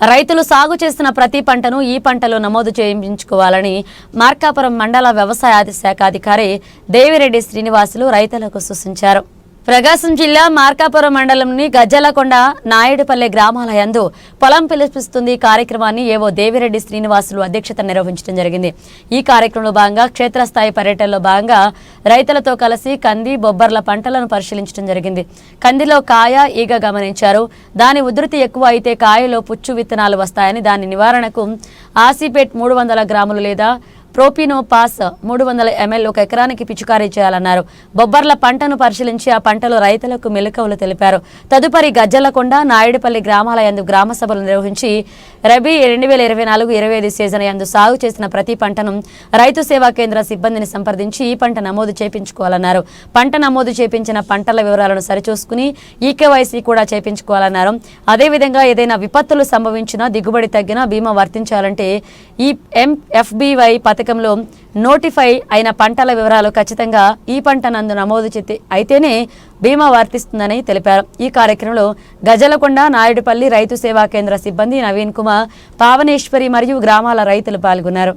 రైతులు సాగు చేసిన ప్రతి పంటను ఈ పంటలో నమోదు చేయించుకోవాలని మార్కాపురం మండల వ్యవసాయ శాఖ అధికారి దేవిరెడ్డి శ్రీనివాసులు రైతులకు సూచించారు. ప్రకాశం జిల్లా మార్కాపురం మండలంని గజ్జలకొండ నాయుడుపల్లె గ్రామాల యందు పొలం పిలిపిస్తుంది కార్యక్రమాన్ని ఏవో దేవిరెడ్డి శ్రీనివాసులు అధ్యక్షత నిర్వహించడం జరిగింది. ఈ కార్యక్రమంలో భాగంగా క్షేత్రస్థాయి పర్యటనలో భాగంగా రైతులతో కలిసి కంది బొబ్బర్ల పంటలను పరిశీలించడం జరిగింది. కందిలో కాయ ఈగ గమనించారు. దాని ఉధృతి ఎక్కువ అయితే కాయలో పుచ్చు విత్తనాలు వస్తాయని దాని నివారణకు ఆసిపేట్ మూడు వందల గ్రాములు లేదా ప్రోపినో పాస్ మూడు వందల ఎంఎల్ ఒక ఎకరానికి పిచికారీ చేయాలన్నారు. బొబ్బర్ల పంటను పరిశీలించి ఆ పంటలో రైతులకు మెలకువలు తెలిపారు. తదుపరి గజ్జలకొండ నాయుడుపల్లి గ్రామాల యందు గ్రామ సభలు నిర్వహించి రబీ రెండు వేల ఇరవై నాలుగు ఇరవై ఐదు సీజన్ యందు సాగు చేసిన ప్రతి పంటను రైతు సేవా కేంద్ర సిబ్బందిని సంప్రదించి ఈ పంట నమోదు చేపించుకోవాలన్నారు. పంట నమోదు చేపించిన పంటల వివరాలను సరిచూసుకుని ఈకేవైసీ కూడా చేపించుకోవాలన్నారు. అదేవిధంగా ఏదైనా విపత్తులు సంభవించినా దిగుబడి తగ్గినా బీమా వర్తించాలంటే ఈ ఎంఎఫ్బివై పథకంలో నోటిఫై అయిన పంటల వివరాలు ఖచ్చితంగా ఈ పంట నందు నమోదు చేతి అయితేనే బీమా వర్తిస్తుందని తెలిపారు. ఈ కార్యక్రమంలో గజలకొండ నాయుడుపల్లి రైతు సేవా కేంద్ర సిబ్బంది నవీన్ కుమార్ పావనేశ్వరి మరియు గ్రామాల రైతులు పాల్గొన్నారు.